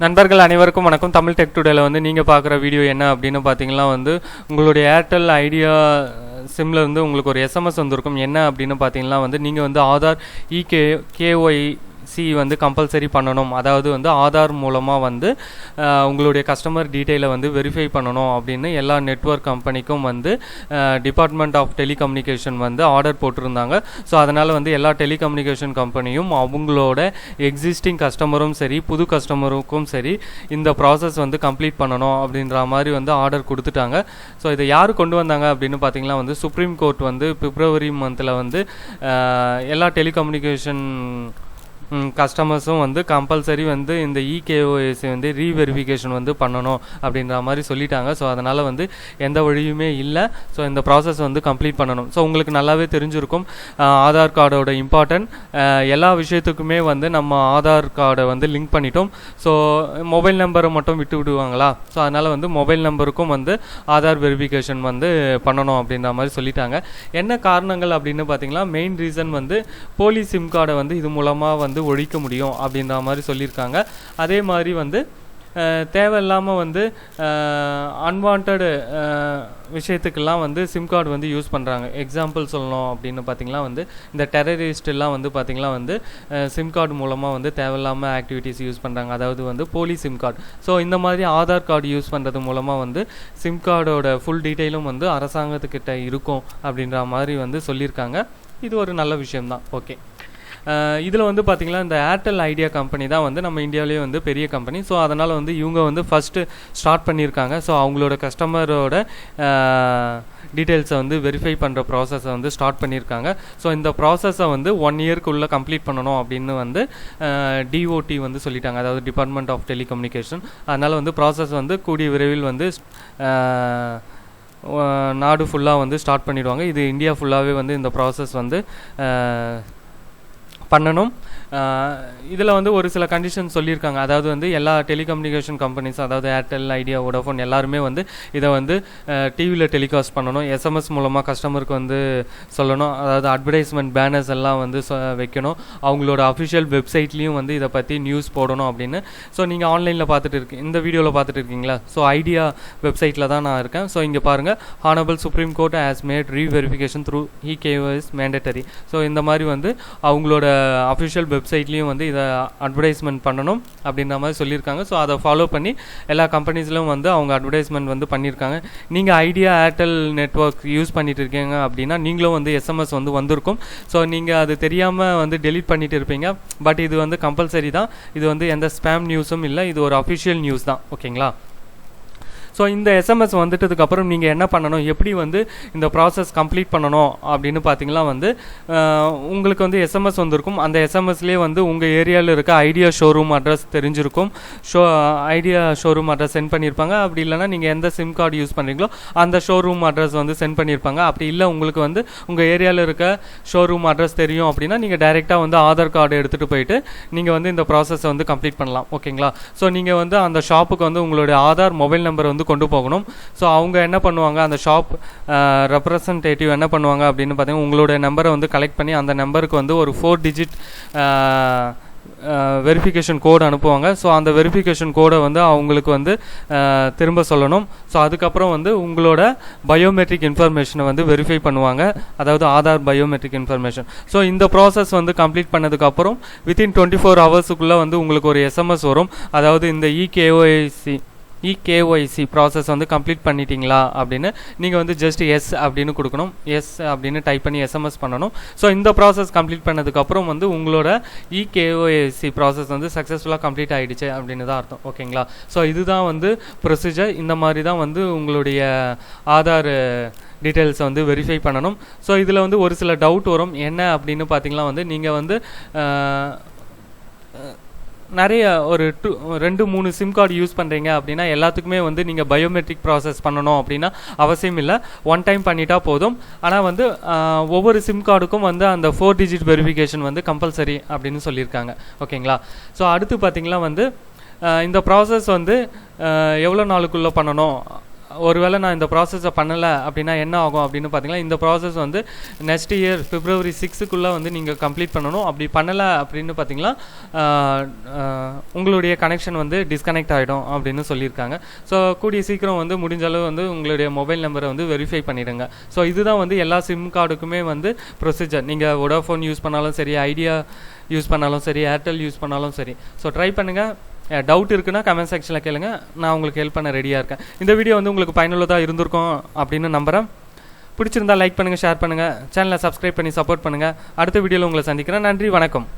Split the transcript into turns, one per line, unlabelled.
நண்பர்கள் அனைவருக்கும் வணக்கம். தமிழ் டெக் டுடேல வந்து நீங்கள் பார்க்குற வீடியோ என்ன அப்படின்னு பார்த்தீங்கன்னா வந்து உங்களுடைய ஏர்டெல் ஐடியா சிம்மில் இருந்து உங்களுக்கு ஒரு எஸ்எம்எஸ் வந்திருக்கும். என்ன அப்படின்னு பார்த்தீங்கன்னா வந்து நீங்கள் வந்து ஆதார் இகே கேஒய் சி வந்து கம்பல்சரி பண்ணணும். அதாவது வந்து ஆதார் மூலமாக வந்து உங்களுடைய கஸ்டமர் டீட்டெயிலை வந்து வெரிஃபை பண்ணணும் அப்படின்னு எல்லா நெட்வொர்க் கம்பெனிக்கும் வந்து டிபார்ட்மெண்ட் ஆஃப் டெலிகம்யூனிகேஷன் வந்து ஆர்டர் போட்டிருந்தாங்க. ஸோ அதனால் வந்து எல்லா டெலிகம்யூனிகேஷன் கம்பெனியும் அவங்களோட எக்ஸிஸ்டிங் கஸ்டமரும் சரி புது கஸ்டமருக்கும் சரி இந்த ப்ராசஸ் வந்து கம்ப்ளீட் பண்ணணும் அப்படின்ற மாதிரி வந்து ஆர்டர் கொடுத்துட்டாங்க. ஸோ இதை யார் கொண்டு வந்தாங்க அப்படின்னு பார்த்தீங்கன்னா வந்து சுப்ரீம் கோர்ட் வந்து பிப்ரவரி மந்தில் வந்து எல்லா டெலிகம்யூனிகேஷன் கஸ்டமர்ஸும் வந்து கம்பல்சரி வந்து இந்த இகேஓஎஸ்சி வந்து ரீவெரிஃபிகேஷன் வந்து பண்ணணும் அப்படின்ற மாதிரி சொல்லிட்டாங்க. ஸோ அதனால் வந்து எந்த வழியுமே இல்லை. ஸோ இந்த ப்ராசஸ் வந்து கம்ப்ளீட் பண்ணணும். ஸோ உங்களுக்கு நல்லாவே தெரிஞ்சிருக்கும். ஆதார் கார்டோட இம்பார்ட்டன்ட் எல்லா விஷயத்துக்குமே வந்து நம்ம ஆதார் கார்டை வந்து லிங்க் பண்ணிட்டோம். ஸோ மொபைல் நம்பரை மட்டும் விட்டு விடுவாங்களா? ஸோ அதனால் வந்து மொபைல் நம்பருக்கும் வந்து ஆதார் வெரிஃபிகேஷன் வந்து பண்ணணும் அப்படின்ற மாதிரி சொல்லிட்டாங்க. என்ன காரணங்கள் அப்படின்னு பார்த்தீங்கன்னா மெயின் ரீசன் வந்து போலி சிம் கார்டை வந்து இது மூலமாக வந்து ஒழிக்க முடியும் அப்படின்ற மாதிரி சொல்லியிருக்காங்க. அதே மாதிரி வந்து தேவையில்லாமல் வந்து அன்வான்ட் விஷயத்துக்கெல்லாம் வந்து சிம் கார்டு வந்து யூஸ் பண்ணுறாங்க எக்ஸாம்பிள் சொல்லணும் அப்படின்னு பார்த்தீங்கன்னா வந்து இந்த டெரரிஸ்ட் எல்லாம் வந்து பார்த்திங்கனா வந்து சிம் கார்டு மூலமாக வந்து தேவையில்லாமல் ஆக்டிவிட்டீஸ் யூஸ் பண்ணுறாங்க அதாவது வந்து போலி சிம் கார்டு ஸோ இந்த மாதிரி ஆதார் கார்டு யூஸ் பண்ணுறது மூலமாக வந்து சிம் கார்டோட ஃபுல் டீட்டெயிலும் வந்து அரசாங்கத்துக்கிட்ட இருக்கும் அப்படின்ற மாதிரி வந்து சொல்லியிருக்காங்க. இது ஒரு நல்ல விஷயம்தான். ஓகே இதில் வந்து பார்த்திங்கன்னா இந்த ஏர்டெல் ஐடியா கம்பெனி தான் வந்து நம்ம இந்தியாவிலேயே வந்து பெரிய கம்பெனி ஸோ அதனால் வந்து இவங்க வந்து ஃபஸ்ட்டு ஸ்டார்ட் பண்ணியிருக்காங்க. ஸோ அவங்களோட கஸ்டமரோட டீட்டெயில்ஸை வந்து வெரிஃபை பண்ணுற ப்ராசஸை வந்து ஸ்டார்ட் பண்ணியிருக்காங்க. ஸோ இந்த ப்ராசஸை வந்து ஒன் இயர்க்குள்ளே கம்ப்ளீட் பண்ணணும் அப்படின்னு வந்து டிஓடி வந்து சொல்லிட்டாங்க. அதாவது டிபார்ட்மெண்ட் ஆஃப் டெலிகம்யூனிகேஷன் அதனால் வந்து ப்ராசஸ் வந்து கூடிய விரைவில் வந்து நாடு ஃபுல்லாக வந்து ஸ்டார்ட் பண்ணிடுவாங்க. இது இந்தியா ஃபுல்லாகவே வந்து இந்த ப்ராசஸ் வந்து பண்ணணும். இதில் வந்து ஒரு சில கண்டிஷன் சொல்லியிருக்காங்க. அதாவது வந்து எல்லா டெலிகம்யூனிகேஷன் கம்பெனிஸ் அதாவது ஏர்டெல் ஐடியா வோடஃபோன் எல்லாருமே வந்து இதை வந்து டிவியில் டெலிகாஸ்ட் பண்ணணும். எஸ்எம்எஸ் மூலமாக கஸ்டமருக்கு வந்து சொல்லணும். அதாவது அட்வர்டைஸ்மெண்ட் பேனர்ஸ் எல்லாம் வந்து வைக்கணும். அவங்களோட அஃபிஷியல் வெப்சைட்லேயும் வந்து இதை பற்றி நியூஸ் போடணும் அப்படின்னு. ஸோ நீங்கள் ஆன்லைனில் பார்த்துட்டு இருக்கு இந்த வீடியோவில் பார்த்துட்டு இருக்கீங்களா? ஸோ ஐடியா வெப்சைட்டில் தான் நான் இருக்கேன். ஸோ இங்கே பாருங்கள் honourable supreme court has made reverification through eKYC mandatory so இந்த மாதிரி வந்து அவங்களோட அஃபிஷியல் வெப்சைட்லேயும் வந்து இதை அட்வர்டைஸ்மெண்ட் பண்ணணும் அப்படின்ற மாதிரி சொல்லியிருக்காங்க. ஸோ அதை ஃபாலோ பண்ணி எல்லா கம்பெனிஸ்லையும் வந்து அவங்க அட்வர்டைஸ்மெண்ட் வந்து பண்ணியிருக்காங்க. நீங்கள் ஐடியா ஏர்டெல் நெட்வொர்க் யூஸ் பண்ணிட்டு இருக்கீங்க அப்படின்னா நீங்களும் வந்து எஸ்எம்எஸ் வந்து வந்திருக்கும். ஸோ நீங்கள் அது தெரியாமல் வந்து டெலீட் பண்ணிட்டு இருப்பீங்க. பட் இது வந்து கம்பல்சரி தான். இது வந்து எந்த ஸ்பேம் நியூஸும் இல்லை. இது ஒரு அஃபிஷியல் நியூஸ் தான். ஓகேங்களா ஸோ இந்த எஸ்எம்எஸ் வந்துட்டதுக்கப்புறம் நீங்கள் என்ன பண்ணணும்? எப்படி வந்து இந்த ப்ராசஸ் கம்ப்ளீட் பண்ணணும்? அப்படின்னு பார்த்தீங்கன்னா வந்து உங்களுக்கு வந்து எஸ்எம்எஸ் வந்திருக்கும். அந்த எஸ்எம்எஸ்லேயே வந்து உங்கள் ஏரியாவில் இருக்க ஐடியா ஷோரூம் அட்ரஸ் தெரிஞ்சிருக்கும். So Idea showroom address sent பண்ணியிருப்பாங்க அப்படி இல்லைன்னா நீங்கள் எந்த சிம் கார்டு யூஸ் பண்ணுறீங்களோ அந்த ஷோரூம் அட்ரஸ் வந்து சென்ட் பண்ணியிருப்பாங்க அப்படி இல்லை உங்களுக்கு வந்து உங்கள் ஏரியாவில் இருக்க ஷோரூம் அட்ரஸ் தெரியும் அப்படின்னா நீங்கள் டைரெக்டாக வந்து ஆதார் கார்டு எடுத்துகிட்டு போயிட்டு நீங்கள் வந்து இந்த ப்ராசஸை வந்து கம்ப்ளீட் பண்ணலாம். ஓகேங்களா ஸோ நீங்கள் வந்து அந்த ஷாப்புக்கு வந்து உங்களுடைய ஆதார் மொபைல் நம்பர் வந்து கொண்டு போகணும். ஸோ அவங்க என்ன பண்ணுவாங்க அந்த ஷாப் ரெப்ரசன்டேட்டிவ் என்ன பண்ணுவாங்க அப்படின்னு பார்த்தீங்கன்னா உங்களுடைய நம்பரை வந்து கலெக்ட் பண்ணி அந்த நம்பருக்கு வந்து ஒரு ஃபோர் டிஜிட் வெரிஃபிகேஷன் கோடு அனுப்புவாங்க. ஸோ அந்த வெரிஃபிகேஷன் கோடை வந்து அவங்களுக்கு வந்து திரும்ப சொல்லணும். ஸோ அதுக்கப்புறம் வந்து உங்களோட பயோமெட்ரிக் இன்ஃபர்மேஷனை வந்து வெரிஃபை பண்ணுவாங்க. அதாவது ஆதார் பயோமெட்ரிக் இன்ஃபர்மேஷன் ஸோ இந்த ப்ராசஸ் வந்து கம்ப்ளீட் பண்ணதுக்கப்புறம் வித்தின் டுவெண்ட்டி ஃபோர் ஹவர்ஸுக்குள்ளே வந்து உங்களுக்கு ஒரு எஸ்எம்எஸ் வரும். அதாவது இந்த இகேஓஐசி இகேஒய்சி ப்ராசஸ் வந்து கம்ப்ளீட் பண்ணிட்டீங்களா அப்படின்னு நீங்கள் வந்து ஜஸ்ட் எஸ் அப்படின்னு கொடுக்கணும். எஸ் அப்படின்னு டைப் பண்ணி எஸ்எம்எஸ் பண்ணணும். ஸோ இந்த ப்ராசஸ் கம்ப்ளீட் பண்ணதுக்கப்புறம் வந்து உங்களோட இகேஒய்சி ப்ராசஸ் வந்து சக்ஸஸ்ஃபுல்லாக கம்ப்ளீட் ஆகிடுச்சு அப்படின்னு தான் அர்த்தம். ஓகேங்களா ஸோ இதுதான் வந்து ப்ரொசீஜர் இந்த மாதிரி தான் வந்து உங்களுடைய ஆதார் டீட்டெயில்ஸை வந்து வெரிஃபை பண்ணணும். ஸோ இதில் வந்து ஒரு சில டவுட் வரும். என்ன அப்படின்னு பார்த்தீங்கன்னா வந்து நீங்கள் வந்து நிறைய ஒரு டூ ரெண்டு மூணு சிம் கார்டு யூஸ் பண்ணுறீங்க அப்படின்னா எல்லாத்துக்குமே வந்து நீங்கள் பயோமெட்ரிக் ப்ராசஸ் பண்ணணும் அப்படின்னா அவசியம் இல்லை. ஒன் டைம் பண்ணிட்டா போதும். ஆனால் வந்து ஒவ்வொரு சிம் கார்டுக்கும் வந்து அந்த ஃபோர் டிஜிட் வெரிஃபிகேஷன் வந்து கம்பல்சரி அப்படின்னு சொல்லியிருக்காங்க. ஓகேங்களா? ஸோ அடுத்து பார்த்தீங்கன்னா வந்து இந்த ப்ராசஸ் வந்து எவ்வளோ நாளுக்குள்ளே பண்ணணும்? ஒருவேளை நான் இந்த ப்ராசஸை பண்ணலை அப்படின்னா என்ன ஆகும் அப்படின்னு பார்த்தீங்கன்னா இந்த ப்ராசஸ் வந்து நெக்ஸ்ட் இயர் பிப்ரவரி சிக்ஸுக்குள்ளே வந்து நீங்கள் கம்ப்ளீட் பண்ணணும். அப்படி பண்ணலை அப்படின்னு பார்த்தீங்கன்னா உங்களுடைய கனெக்ஷன் வந்து டிஸ்கனெக்ட் ஆகிடும் அப்படின்னு சொல்லியிருக்காங்க. ஸோ கூடிய சீக்கிரம் வந்து முடிஞ்ச அளவு வந்து உங்களுடைய மொபைல் நம்பரை வந்து வெரிஃபை பண்ணிடுங்க. ஸோ இதுதான் வந்து எல்லா சிம் கார்டுக்குமே வந்து ப்ரொசீஜர் நீங்கள் வோடாஃபோன் யூஸ் பண்ணாலும் சரி ஐடியா யூஸ் பண்ணாலும் சரி ஏர்டெல் யூஸ் பண்ணாலும் சரி. ஸோ ட்ரை பண்ணுங்கள் டவுட் இருக்குன்னா கமெண்ட் செக்ஷனில் கேளுங்க. நான் உங்களுக்கு ஹெல்ப் பண்ண ரெடியாக இருக்கேன். இந்த வீடியோ வந்து உங்களுக்கு பயனுள்ளதாக இருந்திருக்கும் அப்படின்னு நம்புகிறேன் பிடிச்சிருந்தா லைக் பண்ணுங்கள் ஷேர் பண்ணுங்கள் சேனலை சப்ஸ்கிரைப் பண்ணி சப்போர்ட் பண்ணுங்கள் அடுத்த வீடியோவில் உங்களை சந்திக்கிறேன். நன்றி வணக்கம்.